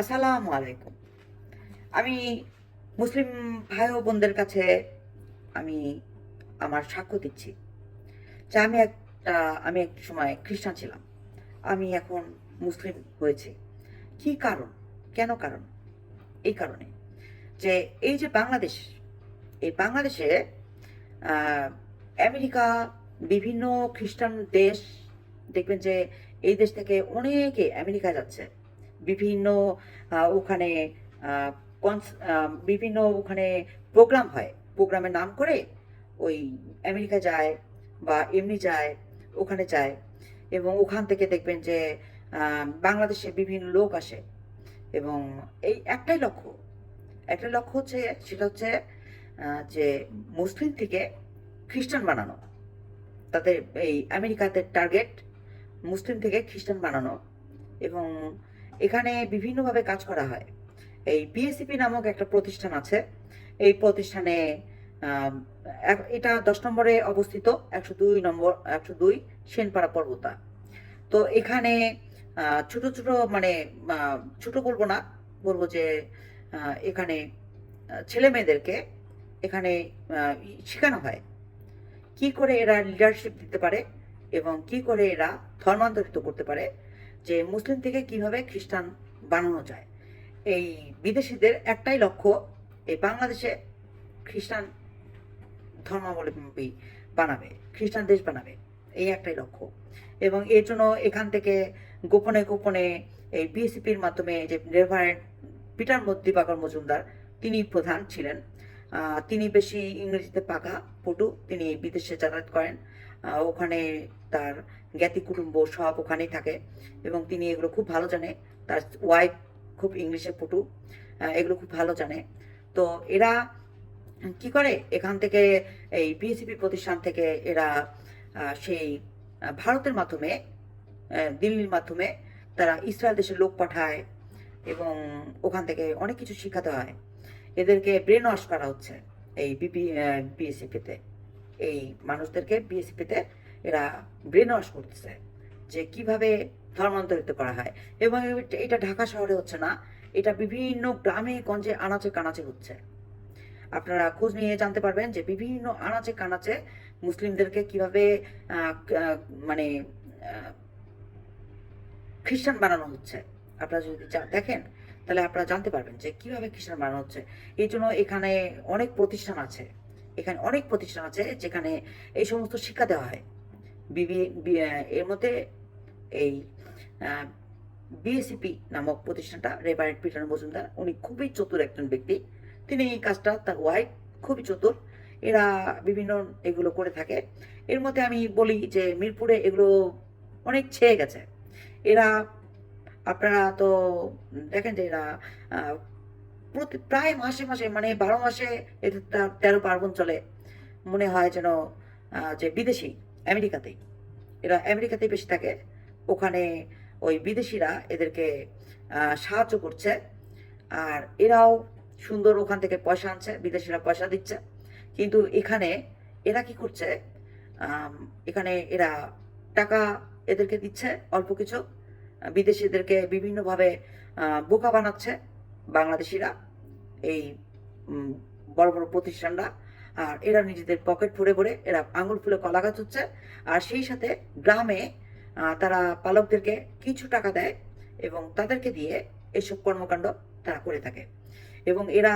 আসসালামু আলাইকুম। আমি মুসলিম ভাই ও বোনদের কাছে আমি আমার সাক্ষ্য দিচ্ছি যে আমি একটা, আমি এক সময় খ্রিস্টান ছিলাম। আমি এখন মুসলিম হয়েছি। কি কারণ? কেন কারণ? এই কারণে যে এই যে বাংলাদেশ, এই বাংলাদেশে আমেরিকা, বিভিন্ন খ্রিস্টান দেশ, দেখবেন যে এই দেশ থেকে অনেকে আমেরিকা যাচ্ছে। বিভিন্ন ওখানে কনস- বিভিন্ন ওখানে প্রোগ্রাম হয়। প্রোগ্রামের নাম করে ওই আমেরিকা যায় বা এমনি যায়, ওখানে যায় এবং ওখান থেকে দেখবেন যে বাংলাদেশে বিভিন্ন লোক আসে এবং এই একটাই লক্ষ্য। একটা লক্ষ্য হচ্ছে, সেটা হচ্ছে যে মুসলিম থেকে খ্রিস্টান বানানো। তাদের এই আমেরিকাতে টার্গেট মুসলিম থেকে খ্রিস্টান বানানো এবং এখানে বিভিন্নভাবে কাজ করা হয়। এই বিএসিপি নামক একটা প্রতিষ্ঠান আছে। এই প্রতিষ্ঠানে এটা দশ নম্বরে অবস্থিত, একশো দুই নম্বর, একশো দুই সেনপাড়া পর্বতা। তো এখানে ছোট ছোট মানে ছোট বলব না, বলব যে এখানে ছেলে মেয়েদেরকে এখানে শেখানো হয়। কি করে এরা লিডারশিপ দিতে পারে এবং কি করে এরা ধর্মান্তরিত করতে পারে যে মুসলিম থেকে কীভাবে খ্রিস্টান বানানো যায়। এই বিদেশিদের একটাই লক্ষ্য এই বাংলাদেশে খ্রিস্টান ধর্মাবলম্বী বানাবে, খ্রিস্টান দেশ বানাবে, এই একটাই লক্ষ্য। এবং এর জন্য এখান থেকে গোপনে গোপনে এই বিএসিপির মাধ্যমে যে রেভারেন্ট পিটার দিবাকর মজুমদার, তিনি প্রধান ছিলেন। তিনি বেশি ইংরেজিতে পাকা, পটু, তিনি বিদেশে যাতায়াত করেন। ওখানে তার জ্ঞাতি কুটুম্ব সব ওখানেই থাকে এবং তিনি এগুলো খুব ভালো জানে। তার ওয়াইফ খুব ইংলিশে পটু এগুলো খুব ভালো জানে। তো এরা কি করে? এখান থেকে এই বিএসিপি প্রতিষ্ঠান থেকে এরা সেই ভারতের মাধ্যমে দিল্লির মাধ্যমে তারা ইসরায়েল দেশের লোক পাঠায় এবং ওখান থেকে অনেক কিছু শেখাতে হয়। এদেরকে ব্রেন ওয়াশ করা হচ্ছে এই বিপি বিএসিপিতে এই মানুষদেরকে বিএসিপিতে এরা ব্রেন ওয়াশ করতেছে যে কীভাবে ধর্মান্তরিত করা হয়। এবং এটা- ঢাকা শহরে হচ্ছে না, এটা বিভিন্ন গ্রামে, গঞ্জে, আনাচে, কানাচে হচ্ছে। আপনারা খোঁজ নিয়ে জানতে পারবেন যে বিভিন্ন আনাচে, কানাচে মুসলিমদেরকে কীভাবে মানে খ্রিস্টান বানানো হচ্ছে। আপনারা যদি দেখেন, তাহলে আপনারা জানতে পারবেন যে কীভাবে খ্রিস্টান বানানো হচ্ছে। এই জন্য এখানে অনেক প্রতিষ্ঠান আছে। এখানে অনেক প্রতিষ্ঠান আছে যেখানে এই সমস্ত শিক্ষা দেওয়া হয়। এর মধ্যে এই বিএসিপি নামক প্রতিষ্ঠানটা রেভারেন্ট পিটার মজুমদার, উনি খুবই চতুর একজন ব্যক্তি। তিনি এই কাজটা তার ওয়াইফ খুবই চতুর। এরা বিভিন্ন এগুলো করে থাকে। এর মধ্যে আমি বলি যে মিরপুরে এগুলো অনেক ছেয়ে গেছে। এরা, আপনারা তো দেখেন যে এরা প্রতি, প্রায় মাসে মাসে মানে বারো মাসে এদের তেরো পার্বণ চলে। মনে হয় যেন যে বিদেশি। আমেরিকাতেই। এরা আমেরিকাতেই বেশি থাকে। ওখানে ওই বিদেশিরা এদেরকে সাহায্য করছে। আর এরাও সুন্দর ওখান থেকে পয়সা আনছে, বিদেশিরা পয়সা দিচ্ছে। কিন্তু এখানে এরা কি করছে? এখানে এরা টাকা এদেরকে দিচ্ছে অল্প কিছু। বিদেশিদেরকে বিভিন্নভাবে বোকা বানাচ্ছে বাংলাদেশিরা। এই বড় বড় প্রতিষ্ঠানরা। আর এরা নিজেদের পকেট ভরে ভরে এরা আঙুল ফুলে কলা গাছ হচ্ছে। আর সেই সাথে গ্রামে তারা পালকদেরকে কিছু টাকা দেয় এবং তাদেরকে দিয়ে এসব কর্মকাণ্ড তারা করে থাকে। এবং এরা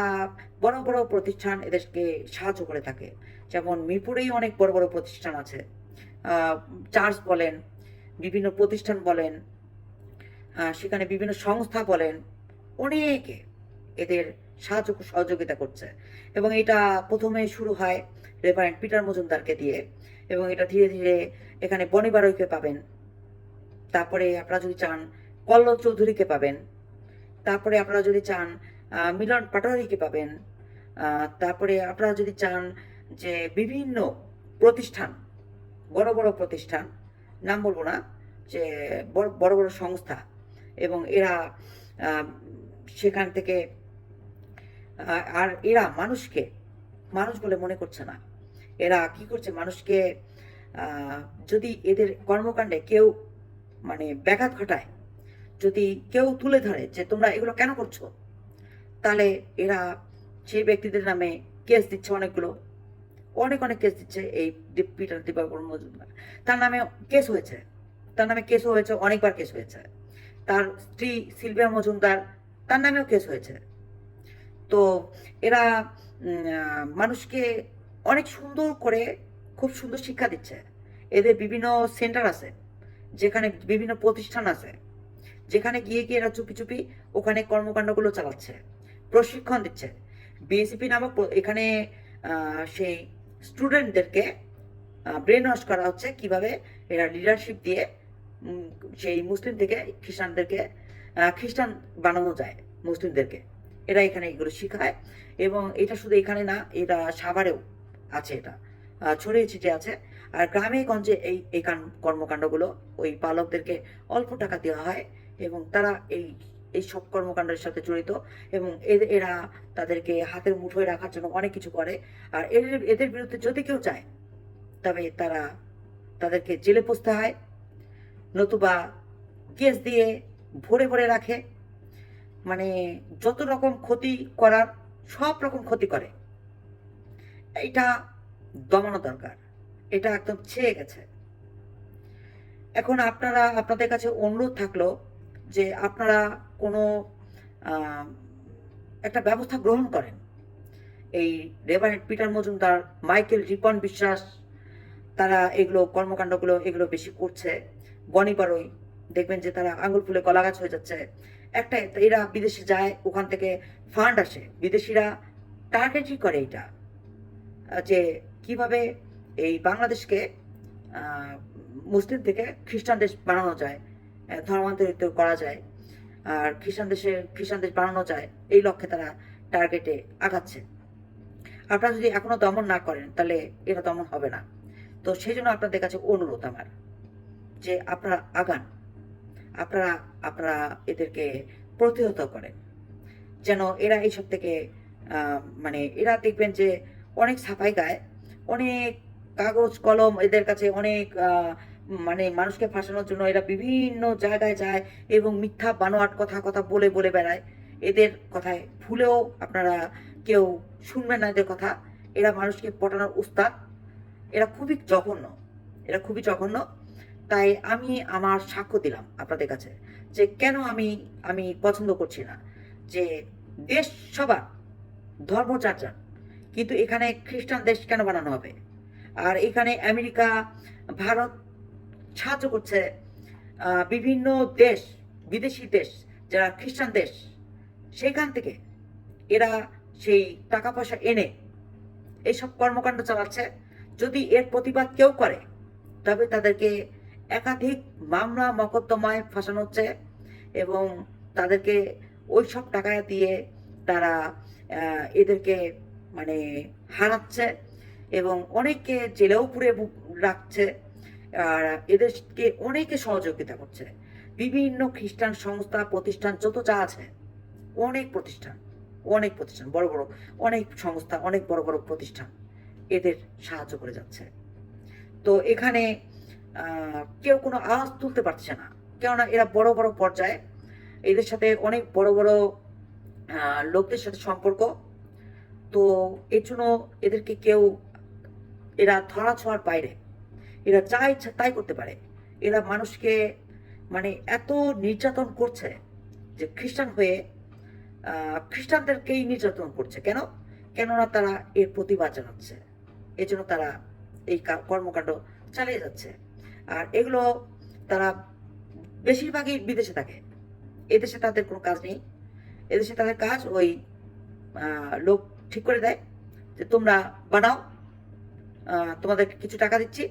বড় বড় প্রতিষ্ঠান এদেরকে সাহায্য করে থাকে। যেমন মিরপুরেই অনেক বড় বড় প্রতিষ্ঠান আছে। চার্চ বলেন, বিভিন্ন প্রতিষ্ঠান বলেন সেখানে বিভিন্ন সংস্থা বলেন, অনেকে এদের সাহায্য সহযোগিতা করছে। এবং এটা প্রথমে শুরু হয় রেভারেন্ট পিটার মজুমদারকে দিয়ে এবং এটা ধীরে ধীরে এখানে বনি বারৈকে পাবেন। তারপরে আপনারা যদি চান কল্ল চৌধুরীকে পাবেন। তারপরে আপনারা যদি চান মিলন পাটোয়ারিকে পাবেন। তারপরে আপনারা যদি চান যে বিভিন্ন প্রতিষ্ঠান, বড় বড় প্রতিষ্ঠান, নাম বলব না, যে বড় বড় সংস্থা এবং এরা সেখান থেকে আর এরা মানুষকে, মানুষ বলে মনে করছে না। এরা কি করছে? মানুষকে যদি এদের কর্মকাণ্ডে কেউ মানে ব্যাঘাত ঘটায়, যদি কেউ তুলে ধরে যে তোমরা এগুলো কেন করছ? তাহলে এরা সেই ব্যক্তিদের নামে কেস দিচ্ছে অনেকগুলো। অনেক অনেক কেস দিচ্ছে এই পিটার দীপাকর মজুমদার। তার নামে কেস হয়েছে। তার নামে কেসও হয়েছে, অনেকবার কেস হয়েছে। তার স্ত্রী সিলভিয়া মজুমদার, তার নামেও কেস হয়েছে। তো এরা মানুষকে অনেক সুন্দর করে খুব সুন্দর শিক্ষা দিচ্ছে। এদের বিভিন্ন সেন্টার আছে, যেখানে বিভিন্ন প্রতিষ্ঠান আছে, যেখানে গিয়ে গিয়ে এরা চুপি চুপি ওখানে কর্মকাণ্ডগুলো চালাচ্ছে, প্রশিক্ষণ দিচ্ছে। বিএসিপি নামক এখানে সেই স্টুডেন্টদেরকে ব্রেন ওয়াশ করা হচ্ছে কীভাবে এরা লিডারশিপ দিয়ে সেই মুসলিম থেকে খ্রিস্টানদেরকে খ্রিস্টান বানানো যায় মুসলিমদেরকে। এরা এখানে এগুলো শেখায়। এবং এটা শুধু এখানে না, এটা সাভারেও আছে এটা। ছড়িয়ে ছিটে আছে। আর গ্রামে গঞ্জে এই এই কর্মকাণ্ডগুলো ওই পালকদেরকে অল্প টাকা দেওয়া হয় এবং তারা এই এই সব কর্মকাণ্ডের সাথে জড়িত এবং এরা তাদেরকে হাতের মুঠোয় রাখার জন্য অনেক কিছু করে। আর এদের এদের বিরুদ্ধে যদি কেউ চায় তবে তারা তাদেরকে জেলে পুষতে হয়, নতুবা কেস দিয়ে ভরে ভরে রাখে। মানে যত রকম ক্ষতি করার সব রকম ক্ষতি করে। এটা দমানো দরকার। এটা একদম ছেয়ে গেছে। এখন আপনারা, আপনাদের কাছে অনুরোধ থাকল যে আপনারা কোনো একটা ব্যবস্থা গ্রহণ করেন। এই reverend Peter Majumdar, Michael Ripon Biswas, তারা এগুলো কর্মকাণ্ডগুলো, এগুলো বেশি করছে। বনি দেখবেন যে তারা আঙুল ফুলে কলা গাছ হয়ে যাচ্ছে। একটা এরা বিদেশে যায়, ওখান থেকে ফান্ড আসে। বিদেশিরা টার্গেটই করে এটা। যে কীভাবে এই বাংলাদেশকে মুসলিম থেকে খ্রিস্টান দেশ বানানো যায় ধর্মান্তরিত করা যায়, আর খ্রিস্টান দেশে খ্রিস্টান দেশ বানানো যায়, এই লক্ষ্যে তারা টার্গেটে আগাচ্ছে। আপনারা যদি এখনও দমন না করেন, তাহলে এটা দমন হবে না। তো সেই জন্য আপনাদের কাছে অনুরোধ আমার, যে আপনারা আগান। আপনারা আপনারা এদেরকে প্রতিহত করেন। যেন এরা এইসব থেকে মানে এরা দেখবেন যে অনেক ছাপাই গায়, অনেক কাগজ, কলম এদের কাছে অনেক মানে মানুষকে ফাঁসানোর জন্য এরা বিভিন্ন জায়গায় যায় এবং মিথ্যা বানোয়াট কথা কথা বলে বলে বেড়ায়। এদের কথায় ভুলেও আপনারা কেউ শুনবেন না এদের কথা। এরা মানুষকে পটানোর উস্তাদ। এরা খুবই জঘন্য। এরা খুবই জঘন্য। তাই আমি আমার সাক্ষ্য দিলাম আপনাদের কাছে যে কেন আমি আমি পছন্দ করছি না। যে দেশ সবার, ধর্ম চার কিন্তু এখানে খ্রিস্টান দেশ কেন বানানো হবে? আর এখানে আমেরিকা, ভারত সাহায্য করছে বিভিন্ন দেশ, বিদেশি দেশ, যারা খ্রিস্টান দেশ, সেখান থেকে এরা সেই টাকা পয়সা এনে এইসব কর্মকাণ্ড চালাচ্ছে। যদি এর প্রতিবাদ কেউ করে, তবে তাদেরকে একাধিক মামলা, মকদ্দমায় ফাঁসানো হচ্ছে এবং তাদেরকে ওই সব টাকা দিয়ে তারা এদেরকে মানে হারাচ্ছে এবং অনেককে জেলেও পুরে রাখছে। আর এদেরকে অনেকে সহযোগিতা করছে। বিভিন্ন খ্রিস্টান সংস্থা, প্রতিষ্ঠান যত যা আছে, অনেক প্রতিষ্ঠান অনেক প্রতিষ্ঠান, বড় বড়, অনেক সংস্থা, অনেক বড় বড় প্রতিষ্ঠান এদের সাহায্য করে যাচ্ছে। তো এখানে কেউ কোনো আওয়াজ তুলতে পারছে না। কেননা এরা বড় বড় পর্যায়ে। এদের সাথে অনেক বড় বড় লোকদের সাথে সম্পর্ক। তো এর জন্য এদেরকে কেউ, এরা ধরা ছোঁয়ার বাইরে। এরা যা ইচ্ছা তাই করতে পারে। এরা মানুষকে মানে এত নির্যাতন করছে যে খ্রিস্টান হয়ে খ্রিস্টানদেরকেই নির্যাতন করছে। কেন? কেননা তারা এর প্রতিবাদ জানাচ্ছে। এজন্য তারা এই কর্মকাণ্ড চালিয়ে যাচ্ছে। আর এগুলো তারা বেশিরভাগই বিদেশে থাকে। এদেশে তাদের কোনো কাজ নেই। এদেশে তাদের কাজ ওই লোক ঠিক করে দেয় যে তোমরা বানাও তোমাদের কিছু টাকা দিচ্ছি,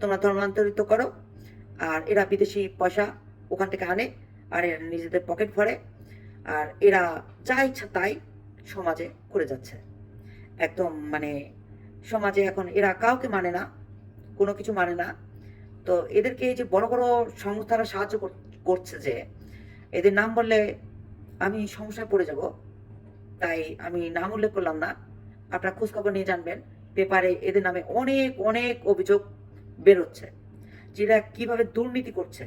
তোমরা ধর্মান্তরিত করো, আর এরা বিদেশি পয়সা ওখান থেকে আনে, আর এরা নিজেদের পকেট ভরে, আর এরা যা ইচ্ছা তাই সমাজে করে যাচ্ছে। একদম মানে সমাজে এখন এরা কাউকে মানে না, কোনো কিছু মানে না। তো এদেরকে এই যে বড় বড় সংস্থারা সাহায্য কর- করছে যে এদের নাম বললে আমি সমস্যায় পড়ে যাব। তাই আমি নাম উল্লেখ করলাম না। আপনারা খোঁজখবর নিয়ে জানবেন। পেপারে এদের নামে অনেক অনেক অভিযোগ বেরোচ্ছে। যেটা কীভাবে দুর্নীতি করছে।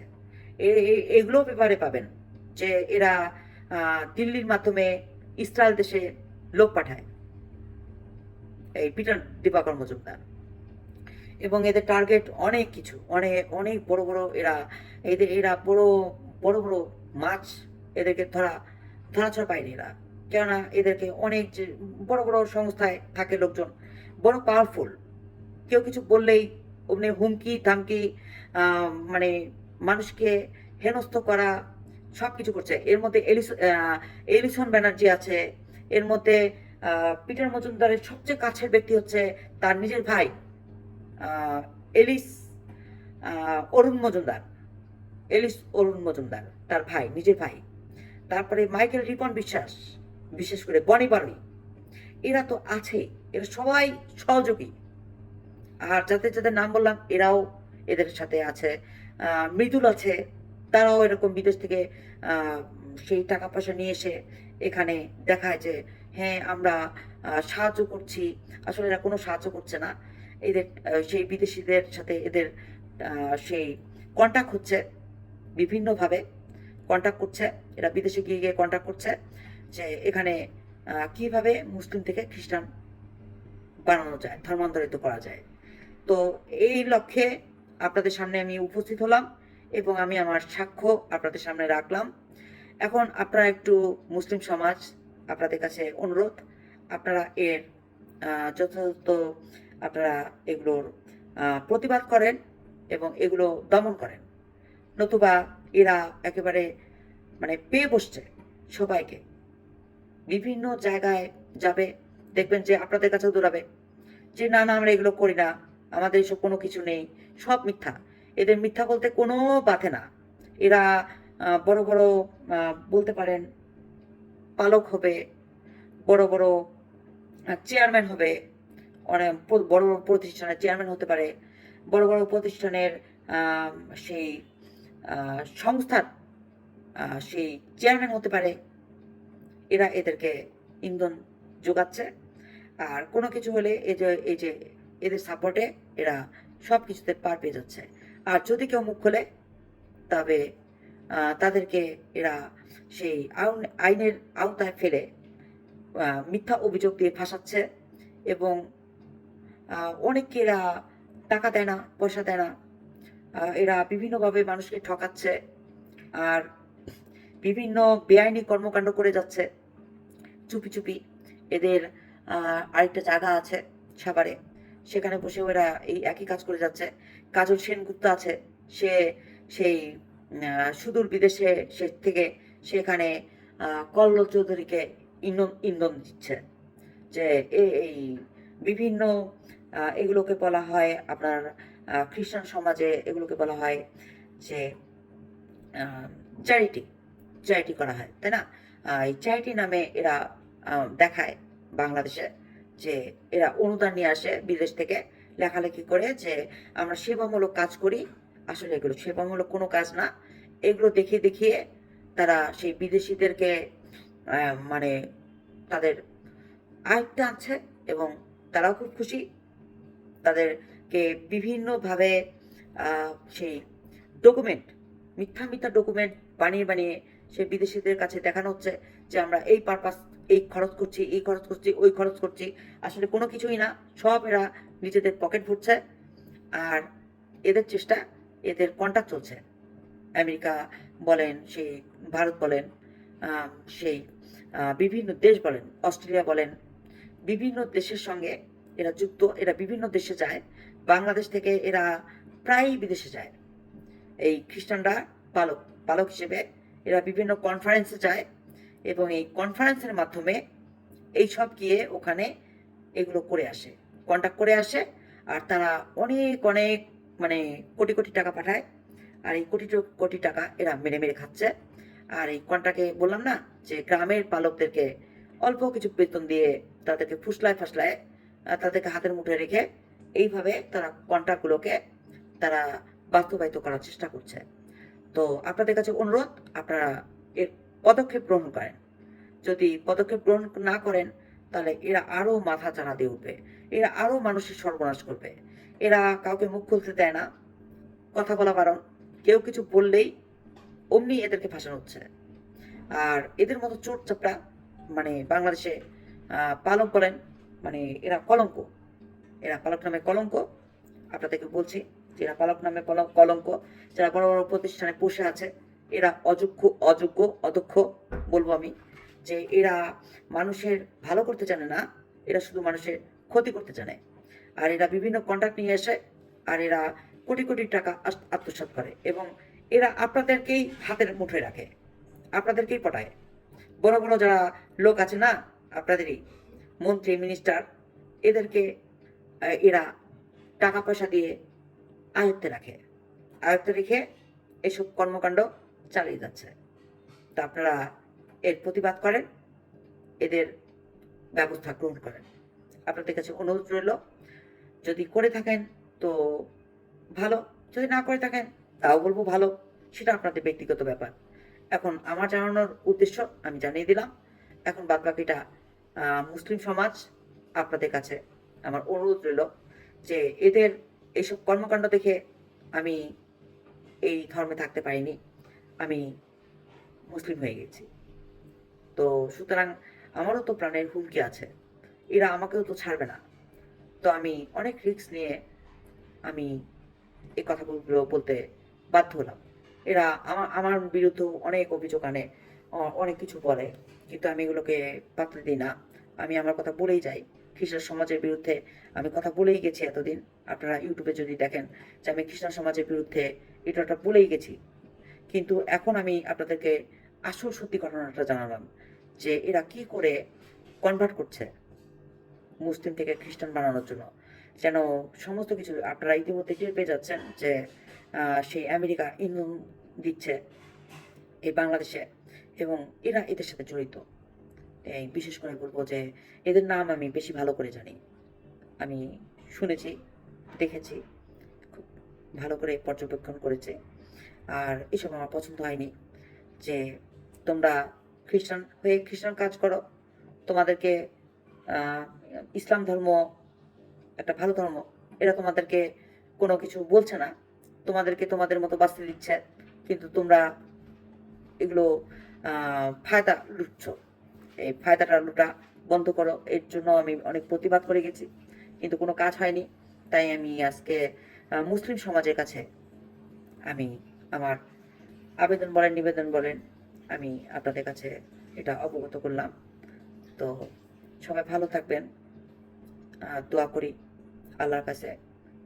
এ- এ- পেপারে পাবেন যে এরা দিল্লির মাধ্যমে ইসরায়েল দেশে লোক পাঠায়। এই পিটার দিবাকর মজুমদার। এবং এদের টার্গেট অনেক কিছু, অনেক অনেক বড় বড় এরা, এদের, এরা বড় বড় বড় মাছ এদেরকে ধরা ধরাছড়া পায়নি এরা। কেননা এদেরকে অনেক যে বড় বড় সংস্থায় থাকে লোকজন, বড় পাওয়ারফুল কেউ কিছু বললেই অমনি হুমকি, ধামকি মানে মানুষকে হেনস্থ করা সব কিছু করছে। এর মধ্যে এলিসন ব্যানার্জি আছে, এর মধ্যে পিটার মজুমদারের সবচেয়ে কাছের ব্যক্তি হচ্ছে তার নিজের ভাই। এলিস অরুণ মজুমদার, এলিস অরুণ মজুমদার, তার ভাই, নিজের ভাই। তারপরে মাইকেল রিপন বিশ্বাস, বিশেষ করে বনি বারুই এরা তো আছেই এরা সবাই সহযোগী। আর যাদের যাদের নাম বললাম, এরাও এদের সাথে আছে মৃদুল আছে, তারাও এরকম বিদেশ থেকে সেই টাকা পয়সা নিয়ে এসে এখানে দেখায় যে হ্যাঁ আমরা সাহায্য করছি। আসলে এরা কোনো সাহায্য করছে না। এদের সেই বিদেশিদের সাথে এদের সেই কন্ট্যাক্ট হচ্ছে বিভিন্নভাবে। কন্ট্যাক্ট করছে, এরা বিদেশে গিয়ে গিয়ে কন্ট্যাক্ট করছে যে এখানে কীভাবে মুসলিম থেকে খ্রিস্টান বানানো যায়, ধর্মান্তরিত করা যায়। তো এই লক্ষ্যে আপনাদের সামনে আমি উপস্থিত হলাম এবং আমি আমার সাক্ষ্য আপনাদের সামনে রাখলাম। এখন আপনারা একটু মুসলিম সমাজ, আপনাদের কাছে অনুরোধ, আপনারা এর যথাযথ আপনারা এগুলোর প্রতিবাদ করেন এবং এগুলো দমন করেন। নতুবা এরা একেবারে মানে পেয়ে বসছে সবাইকে। বিভিন্ন জায়গায় যাবে, দেখবেন যে আপনাদের কাছেও দৌড়াবে। যে, না না, আমরা এগুলো করি না, আমাদের এসব কোনো কিছু নেই, সব মিথ্যা। এদের মিথ্যা বলতে কোনো বাধে না। এরা বড় বড় বলতে পারেন, পালক হবে, বড় বড় চেয়ারম্যান হবে অনেক প- বড় বড় প্রতিষ্ঠানের চেয়ারম্যান হতে পারে, বড় বড় প্রতিষ্ঠানের সেই সংস্থার সেই চেয়ারম্যান হতে পারে। এরা এদেরকে ইন্ধন যোগাচ্ছে। আর কোনো কিছু হলে এই যে এই যে এদের সাপোর্টে এরা সব কিছুতে পার পেয়ে যাচ্ছে। আর যদি কেউ মুখ খোলে, তবে তাদেরকে এরা সেই আইন আইনের আওতায় ফেলে মিথ্যা অভিযোগ দিয়ে ফাঁসাচ্ছে এবং এরা টাকা দেয় না পয়সা দেয় না। এরা বিভিন্নভাবে মানুষকে ঠকাচ্ছে আর বিভিন্ন বেআইনি কর্মকাণ্ড করে যাচ্ছে। চুপি চুপি এদের আরেকটা জায়গা আছে সাভারে। সেখানে বসে ওরা এই একই কাজ করে যাচ্ছে। কাজল সেনগুপ্ত আছে। সে সেই সুদূর বিদেশে সে থেকে সেখানে আহ, কল্লোল চৌধুরীকে ইন্ধন ইন্ধন দিচ্ছে। যে এই বিভিন্ন এগুলোকে বলা হয় আপনার খ্রিস্টান সমাজে এগুলোকে বলা হয় যে চ্যারিটি চ্যারিটি করা হয়, তাই না? এই চ্যারিটি নামে এরা দেখায় বাংলাদেশে যে এরা অনুদান নিয়ে আসে বিদেশ থেকে লেখালেখি করে যে আমরা সেবামূলক কাজ করি। আসলে এগুলো সেবামূলক কোনো কাজ না। এগুলো দেখিয়ে দেখিয়ে তারা সেই বিদেশিদেরকে মানে তাদের আয়ত্তে আনছে এবং তারাও খুব খুশি। তাদেরকে বিভিন্নভাবে সেই ডকুমেন্ট মিথ্যা মিথ্যা ডকুমেন্ট বানিয়ে বানিয়ে সে বিদেশিদের কাছে দেখানো হচ্ছে যে আমরা এই পারপাস এই খরচ করছি, এই খরচ করছি, ওই খরচ করছি। আসলে কোনো কিছুই না, সব এরা নিজেদের পকেট ভরছে আর এদের চেষ্টা, এদের কন্ট্যাক্ট চলছে। আমেরিকা বলেন, সেই ভারত বলেন সেই বিভিন্ন দেশ বলেন, অস্ট্রেলিয়া বলেন বিভিন্ন দেশের সঙ্গে এরা যুক্ত, এরা বিভিন্ন দেশে যায়। বাংলাদেশ থেকে এরা প্রায়ই বিদেশে যায়। এই খ্রিস্টানরা পালক পালক হিসেবে এরা বিভিন্ন কনফারেন্সে যায় এবং এই কনফারেন্সের মাধ্যমে এই সব গিয়ে ওখানে এগুলো করে আসে কন্ট্যাক্ট করে আসে আর তারা অনেক অনেক মানে কোটি কোটি টাকা পাঠায় আর এই কোটি কোটি টাকা এরা মেরে মেরে খাচ্ছে। আর এই কন্ট্রাক্টে বললাম না যে গ্রামের পালকদেরকে অল্প কিছু বেতন দিয়ে তাদেরকে ফুসলায় ফাসলায় তাদেরকে হাতের মুঠে রেখে এইভাবে তারা কন্ট্রাক্টগুলোকে তারা বাস্তবায়িত করার চেষ্টা করছে। তো আপনাদের কাছে অনুরোধ, আপনারা এর পদক্ষেপ গ্রহণ করেন। যদি পদক্ষেপ গ্রহণ না করেন, তাহলে এরা আরও মাথা চাড়া দিয়ে উঠবে, এরা আরও মানুষের সর্বনাশ করবে। এরা কাউকে মুখ খুলতে দেয় না, কথা বলা বারণ, কেউ কিছু বললেই অমনি এদেরকে ফাঁসানো হচ্ছে। আর এদের মতো চোর চাপটা মানে বাংলাদেশে পালন করেন মানে এরা কলঙ্ক। এরা পালক নামে কলঙ্ক। আপনাদেরকে বলছি এরা পালক নামে কলঙ্ক কলঙ্ক। যারা বড় বড় প্রতিষ্ঠানে বসে আছে, এরা অযোগ্য অযোগ্য, অদক্ষ বলব আমি। যে এরা মানুষের ভালো করতে জানে না, এরা শুধু মানুষের ক্ষতি করতে জানে। আর এরা বিভিন্ন কন্ট্রাক্ট নিয়ে আসে আর এরা কোটি কোটি টাকা আত্মসাৎ করে। এবং এরা আপনাদেরকেই হাতের মুঠোয় রাখে, আপনাদেরকেই পটায়। বড় বড় যারা লোক আছে না আপনাদেরই মন্ত্রী মিনিস্টার এদেরকে এরা টাকা পয়সা দিয়ে আয়ত্তে রাখে। আয়ত্তে রেখে এসব কর্মকাণ্ড চালিয়ে যাচ্ছে। তা আপনারা এর প্রতিবাদ করেন, এদের ব্যবস্থা গ্রহণ করেন। আপনাদের কাছে অনুরোধ রইল, যদি করে থাকেন তো ভালো, যদি না করে থাকেন তাও বলব ভালো, সেটা আপনাদের ব্যক্তিগত ব্যাপার। এখন আমার জানানোর উদ্দেশ্য আমি জানিয়ে দিলাম। এখন বাদ বাকিটা মুসলিম সমাজ আপনাদের কাছে আমার অনুরোধ রইল যে এদের এইসব কর্মকাণ্ড দেখে আমি এই ধর্মে থাকতে পারিনি, আমি মুসলিম হয়ে গেছি। তো সুতরাং আমারও তো প্রাণের হুমকি আছে, এরা আমাকেও তো ছাড়বে না। তো আমি অনেক রিস্ক নিয়ে আমি এই কথাগুলো বলতে বাধ্য হলাম। এরা আমার আমার বিরুদ্ধেও অনেক অভিযোগ আনে অনেক কিছু বলে, কিন্তু আমি এগুলোকে পাত্র দিই না। আমি আমার কথা বলেই যাই। খ্রিস্টান সমাজের বিরুদ্ধে আমি কথা বলেই গেছি এতদিন। আপনারা ইউটিউবে যদি দেখেন যে আমি খ্রিস্টান সমাজের বিরুদ্ধে এটা ওটা বলেই গেছি। কিন্তু এখন আমি আপনাদেরকে আসল সত্যি ঘটনাটা জানালাম যে এরা কি করে কনভার্ট করছে মুসলিম থেকে খ্রিস্টান বানানোর জন্য। যেন সমস্ত কিছু আপনারা ইতিমধ্যে টের পেয়ে যাচ্ছেন যে সেই আমেরিকা ইন্ধন দিচ্ছে, এই বাংলাদেশে। এবং এরা এদের সাথে জড়িত। এই বিশেষ করে বলব যে এদের নাম আমি বেশি ভালো করে জানি। আমি শুনেছি, দেখেছি, খুব ভালো করে পর্যবেক্ষণ করেছি। আর এসব আমার পছন্দ হয়নি যে তোমরা খ্রিস্টান হয়ে খ্রিস্টান কাজ করো। তোমাদেরকে ইসলাম ধর্ম, একটা ভালো ধর্ম, এরা তোমাদেরকে কোনো কিছু বলছে না। তোমাদেরকে তোমাদের মতো বাঁচতে দিচ্ছে। কিন্তু তোমরা এগুলো ফায়দা লুটছ। এই ফায়দাটা লুটা বন্ধ করো, এর জন্য আমি অনেক প্রতিবাদ করে গেছি, কিন্তু কোনো কাজ হয়নি। তাই আমি আজকে মুসলিম সমাজের কাছে আমি আমার আবেদন বলেন, নিবেদন বলেন, আমি আপনাদের কাছে এটা অবগত করলাম। তো সবাই ভালো থাকবেন। দোয়া করি আল্লাহর কাছে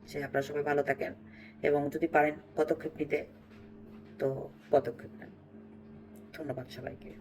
সে আপনারা সবাই ভালো থাকেন এবং যদি পারেন পদক্ষেপ নিতে, তো পদক্ষেপ নেন। ধন্যবাদ সবাইকে।